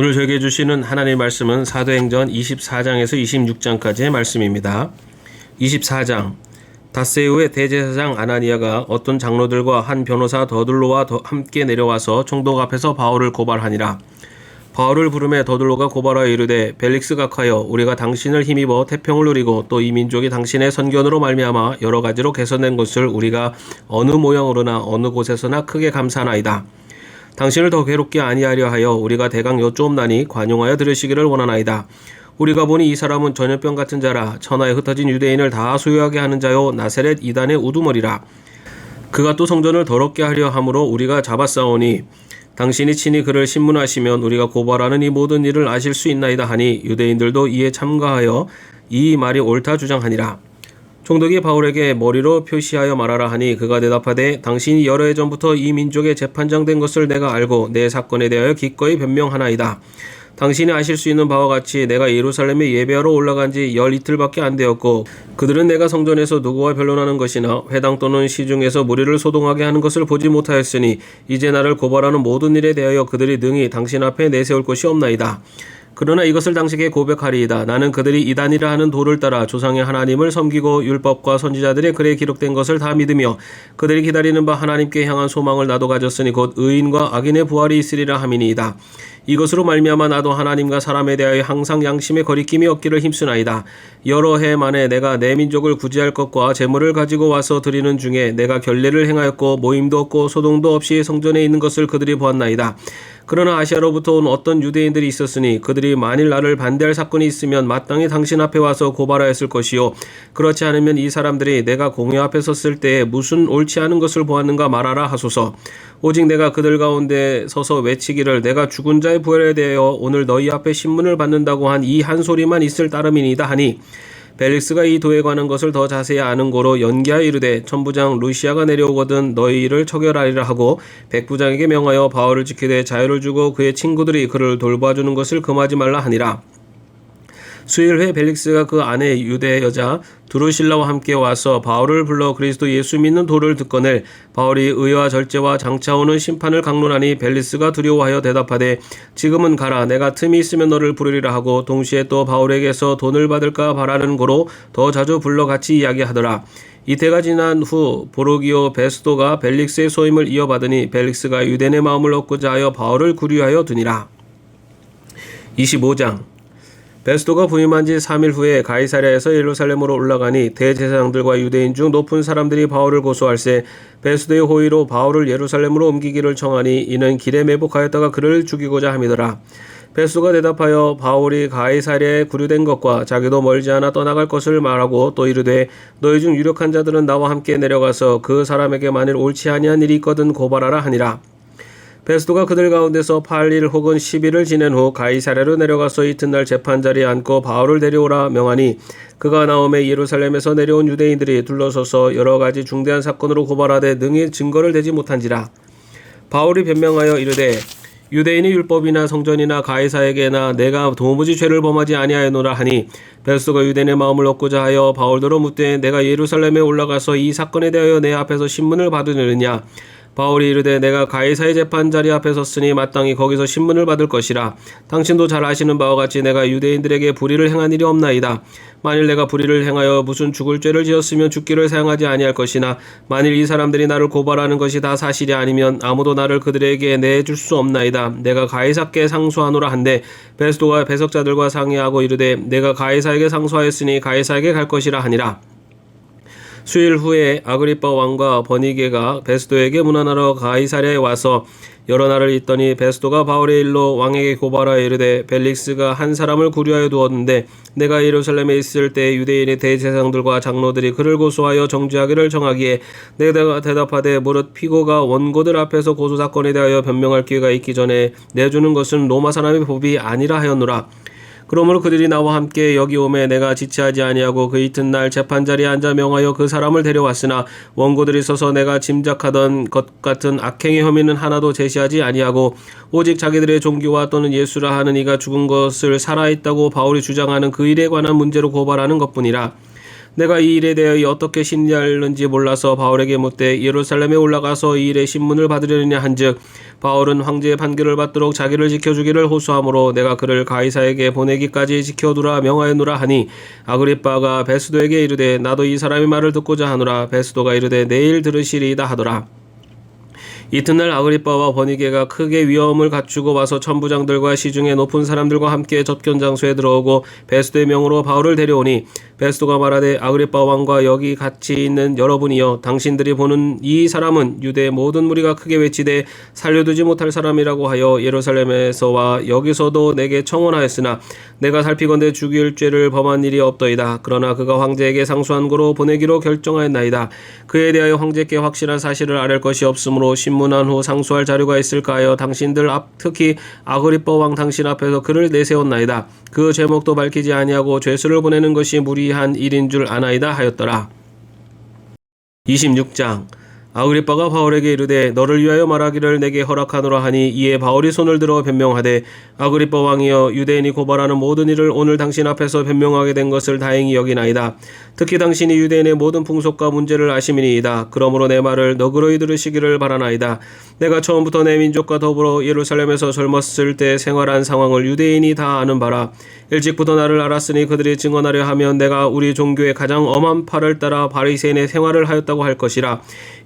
오늘 저에게 주시는 하나님의 말씀은 사도행전 24장에서 26장까지의 말씀입니다. 24장 다세우의 대제사장 아나니아가 어떤 장로들과 한 변호사 더들로와 더 함께 내려와서 총독 앞에서 바울을 고발하니라. 바울을 부름에 더들로가 고발하여 이르되 벨릭스 각하여 우리가 당신을 힘입어 태평을 누리고 또 이 민족이 당신의 선견으로 말미암아 여러 가지로 개선된 것을 우리가 어느 모양으로나 어느 곳에서나 크게 감사나이다. 당신을 더 괴롭게 아니하려 하여 우리가 대강 여쭈옵나니 관용하여 들으시기를 원하나이다. 우리가 보니 이 사람은 전염병 같은 자라 천하에 흩어진 유대인을 다 소유하게 하는 자요 나세렛 이단의 우두머리라. 그가 또 성전을 더럽게 하려 함으로 우리가 잡았사오니 당신이 친히 그를 신문하시면 우리가 고발하는 이 모든 일을 아실 수 있나이다 하니 유대인들도 이에 참가하여 이 말이 옳다 주장하니라. 총독이 바울에게 머리로 표시하여 말하라 하니 그가 대답하되 당신이 여러 해 전부터 이 민족의 재판장 된 것을 내가 알고 내 사건에 대하여 기꺼이 변명하나이다. 당신이 아실 수 있는 바와 같이 내가 예루살렘에 예배하러 올라간 지 열 이틀밖에 안 되었고 그들은 내가 성전에서 누구와 변론하는 것이나 회당 또는 시중에서 무리를 소동하게 하는 것을 보지 못하였으니 이제 나를 고발하는 모든 일에 대하여 그들이 능히 당신 앞에 내세울 것이 없나이다. 그러나 이것을 당시에 고백하리이다. 나는 그들이 이단이라 하는 도를 따라 조상의 하나님을 섬기고 율법과 선지자들의 글에 기록된 것을 다 믿으며 그들이 기다리는 바 하나님께 향한 소망을 나도 가졌으니 곧 의인과 악인의 부활이 있으리라 함이니이다. 이것으로 말미암아 나도 하나님과 사람에 대하여 항상 양심의 거리낌이 없기를 힘쓰나이다. 여러 해 만에 내가 내 민족을 구제할 것과 재물을 가지고 와서 드리는 중에 내가 결례를 행하였고 모임도 없고 소동도 없이 성전에 있는 것을 그들이 보았나이다. 그러나 아시아로부터 온 어떤 유대인들이 있었으니 그들이 만일 나를 반대할 사건이 있으면 마땅히 당신 앞에 와서 고발하였을 것이요. 그렇지 않으면 이 사람들이 내가 공회 앞에 섰을 때에 무슨 옳지 않은 것을 보았는가 말하라 하소서. 오직 내가 그들 가운데 서서 외치기를 내가 죽은 자의 부활에 대하여 오늘 너희 앞에 신문을 받는다고 한 이한 소리만 있을 따름이니다 하니 벨릭스가 이 도에 관한 것을 더 자세히 아는 고로 연기하여 이르되 천부장 루시아가 내려오거든 너희를 처결하리라 하고 백부장에게 명하여 바울을 지키되 자유를 주고 그의 친구들이 그를 돌봐주는 것을 금하지 말라 하니라. 수일 후에 벨릭스가 그 아내 유대 여자 두루실라와 함께 와서 바울을 불러 그리스도 예수 믿는 도를 듣거늘 바울이 의와 절제와 장차 오는 심판을 강론하니 벨리스가 두려워하여 대답하되 지금은 가라 내가 틈이 있으면 너를 부르리라 하고 동시에 또 바울에게서 돈을 받을까 바라는 고로 더 자주 불러 같이 이야기하더라. 이태가 지난 후 보로기오 베스도가 벨릭스의 소임을 이어받으니 벨릭스가 유대인의 마음을 얻고자 하여 바울을 구류하여 두니라. 25장 베스도가 부임한 지 3일 후에 가이사랴에서 예루살렘으로 올라가니 대제사장들과 유대인 중 높은 사람들이 바울을 고소할세 베스도의 호의로 바울을 예루살렘으로 옮기기를 청하니 이는 길에 매복하였다가 그를 죽이고자 함이더라. 베스도가 대답하여 바울이 가이사랴에 구류된 것과 자기도 멀지 않아 떠나갈 것을 말하고 또 이르되 너희 중 유력한 자들은 나와 함께 내려가서 그 사람에게 만일 옳지 아니한 일이 있거든 고발하라 하니라. 베스도가 그들 가운데서 8일 혹은 10일을 지낸 후 가이사랴로 내려가서 이튿날 재판 자리에 앉고 바울을 데려오라 명하니 그가 나옴에 예루살렘에서 내려온 유대인들이 둘러서서 여러 가지 중대한 사건으로 고발하되 능히 증거를 대지 못한지라. 바울이 변명하여 이르되 유대인이 율법이나 성전이나 가이사에게나 내가 도무지 죄를 범하지 아니하였노라 하니 베스도가 유대인의 마음을 얻고자 하여 바울더러 묻되 내가 예루살렘에 올라가서 이 사건에 대하여 내 앞에서 신문을 받으느냐 바울이 이르되 내가 가이사의 재판 자리 앞에 섰으니 마땅히 거기서 신문을 받을 것이라. 당신도 잘 아시는 바와 같이 내가 유대인들에게 불의를 행한 일이 없나이다. 만일 내가 불의를 행하여 무슨 죽을 죄를 지었으면 죽기를 사용하지 아니할 것이나 만일 이 사람들이 나를 고발하는 것이 다 사실이 아니면 아무도 나를 그들에게 내줄 수 없나이다. 내가 가이사께 상소하노라 한데 베스도가 배석자들과 상의하고 이르되 내가 가이사에게 상소하였으니 가이사에게 갈 것이라 하니라 수일 후에 아그리빠 왕과 버니게가 베스도에게 문안하러 가이사랴에 와서 여러 날을 있더니 베스도가 바울의 일로 왕에게 고발하여 이르되 벨릭스가 한 사람을 구류하여 두었는데 내가 예루살렘에 있을 때 유대인의 대제사장들과 장로들이 그를 고소하여 정죄하기를 정하기에 내가 대답하되 무릇 피고가 원고들 앞에서 고소 사건에 대하여 변명할 기회가 있기 전에 내주는 것은 로마 사람의 법이 아니라 하였노라 그러므로 그들이 나와 함께 여기 오매 내가 지체하지 아니하고 그 이튿날 재판 자리에 앉아 명하여 그 사람을 데려왔으나 원고들이 서서 내가 짐작하던 것 같은 악행의 혐의는 하나도 제시하지 아니하고 오직 자기들의 종교와 또는 예수라 하는 이가 죽은 것을 살아있다고 바울이 주장하는 그 일에 관한 문제로 고발하는 것뿐이라 내가 이 일에 대하여 어떻게 심리하는지 몰라서 바울에게 묻되 예루살렘에 올라가서 이 일의 신문을 받으려느냐 한즉 바울은 황제의 판결을 받도록 자기를 지켜주기를 호소하므로 내가 그를 가이사에게 보내기까지 지켜두라 명하였노라 하니 아그리빠가 베스도에게 이르되 나도 이 사람의 말을 듣고자 하노라 베스도가 이르되 내일 들으시리이다 하더라 이튿날 아그리빠와 버니게가 크게 위험을 갖추고 와서 천부장들과 시중에 높은 사람들과 함께 접견 장소에 들어오고 베스도의 명으로 바울을 데려오니 베스도가 말하되 아그리빠 왕과 여기 같이 있는 여러분이여 당신들이 보는 이 사람은 유대 모든 무리가 크게 외치되 살려두지 못할 사람이라고 하여 예루살렘에서와 여기서도 내게 청원하였으나 내가 살피건대 죽일 죄를 범한 일이 없더이다. 그러나 그가 황제에게 상수한 거로 보내기로 결정하였나이다. 그에 대하여 황제께 확실한 사실을 아랠 것이 없으므로 신문한 후 상수할 자료가 있을까 하여 당신들 앞 특히 아그리빠 왕 당신 앞에서 그를 내세웠나이다. 그 제목도 밝히지 아니하고 죄수를 보내는 것이 무리한 일인 줄 아나이다 하였더라. 26장 아그리빠가 바울에게 이르되 너를 위하여 말하기를 내게 허락하노라 하니 이에 바울이 손을 들어 변명하되 아그리빠 왕이여 유대인이 고발하는 모든 일을 오늘 당신 앞에서 변명하게 된 것을 다행히 여기나이다. 특히 당신이 유대인의 모든 풍속과 문제를 아심이니이다. 그러므로 내 말을 너그러이 들으시기를 바라나이다. 내가 처음부터 내 민족과 더불어 예루살렘에서 젊었을 때 생활한 상황을 유대인이 다 아는 바라. 일찍부터 나를 알았으니 그들이 증언하려 하면 내가 우리 종교의 가장 엄한 팔을 따라 바리새인의 생활을 하였다고 할 것이라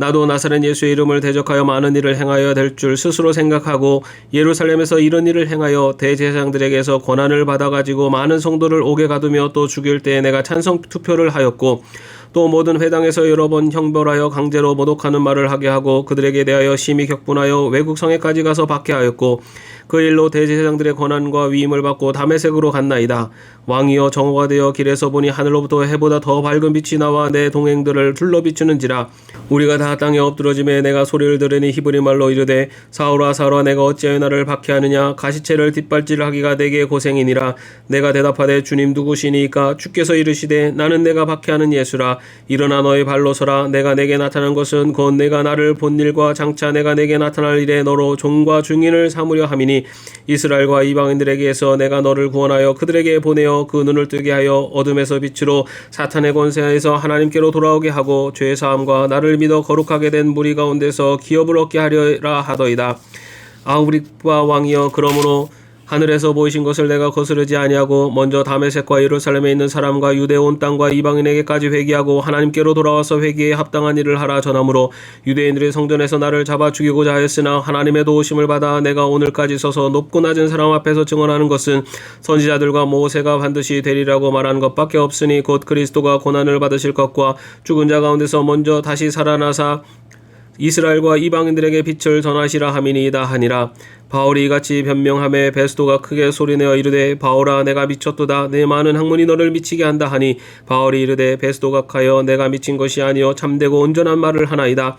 나도 나사렛 예수의 이름을 대적하여 많은 일을 행하여 될 줄 스스로 생각하고 예루살렘에서 이런 일을 행하여 대제사장들에게서 권한을 받아가지고 많은 성도를 옥에 가두며 또 죽일 때에 내가 찬성 투표를 하였고 또 모든 회당에서 여러 번 형벌하여 강제로 모독하는 말을 하게 하고 그들에게 대하여 심히 격분하여 외국 성에까지 가서 박해하였고 그 일로 대제사장들의 권한과 위임을 받고 다메섹으로 갔나이다. 왕이여 정오가 되어 길에서 보니 하늘로부터 해보다 더 밝은 빛이 나와 내 동행들을 둘러 비추는지라. 우리가 다 땅에 엎드러짐에 내가 소리를 들으니 히브리 말로 이르되 사울아 사울아 내가 어찌하여 나를 박해하느냐? 가시체를 뒷발질하기가 내게 고생이니라. 내가 대답하되 주님 누구시니까? 주께서 이르시되 나는 내가 박해하는 예수라 일어나 너의 발로 서라 내가 내게 나타난 것은 곧 내가 나를 본 일과 장차 내가 내게 나타날 일에 너로 종과 중인을 삼으려 함이니 이스라엘과 이방인들에게서 내가 너를 구원하여 그들에게 보내어 그 눈을 뜨게 하여 어둠에서 빛으로 사탄의 권세에서 하나님께로 돌아오게 하고 죄 사함과 나를 믿어 거룩하게 된 무리 가운데서 기업을 얻게 하려라 하더이다. 아우리과 왕이여 그러므로 하늘에서 보이신 것을 내가 거스르지 아니하고 먼저 다메섹과 예루살렘에 있는 사람과 유대 온 땅과 이방인에게까지 회개하고 하나님께로 돌아와서 회개에 합당한 일을 하라 전하므로 유대인들이 성전에서 나를 잡아 죽이고자 하였으나 하나님의 도우심을 받아 내가 오늘까지 서서 높고 낮은 사람 앞에서 증언하는 것은 선지자들과 모세가 반드시 되리라고 말하는 것밖에 없으니 곧 그리스도가 고난을 받으실 것과 죽은 자 가운데서 먼저 다시 살아나사 이스라엘과 이방인들에게 빛을 전하시라 함이니이다 하니라. 바울이 이같이 변명함에 베스도가 크게 소리내어 이르되 바울아 내가 미쳤도다. 내 많은 학문이 너를 미치게 한다 하니 바울이 이르되 베스도가 하여 내가 미친 것이 아니요 참되고 온전한 말을 하나이다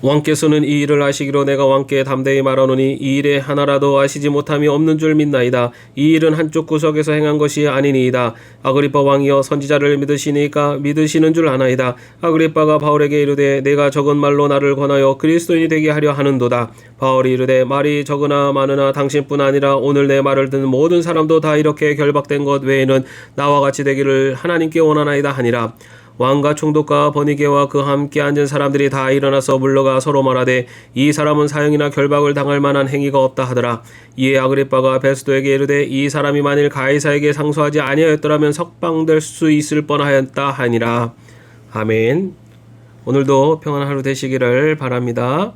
왕께서는 이 일을 아시기로 내가 왕께 담대히 말하노니 이 일에 하나라도 아시지 못함이 없는 줄 믿나이다. 이 일은 한쪽 구석에서 행한 것이 아니니이다. 아그리빠 왕이여 선지자를 믿으시니까 믿으시는 줄 아나이다. 아그리빠가 바울에게 이르되 내가 적은 말로 나를 권하여 그리스도인이 되게 하려 하는도다. 바울이 이르되 말이 적으나 많으나 당신뿐 아니라 오늘 내 말을 듣는 모든 사람도 다 이렇게 결박된 것 외에는 나와 같이 되기를 하나님께 원하나이다 하니라. 왕과 총독과 버니게와 그 함께 앉은 사람들이 다 일어나서 물러가 서로 말하되 이 사람은 사형이나 결박을 당할 만한 행위가 없다 하더라. 이에 아그리빠가 베스도에게 이르되 이 사람이 만일 가이사에게 상소하지 아니하였더라면 석방될 수 있을 뻔하였다 하니라. 아멘. 오늘도 평안한 하루 되시기를 바랍니다.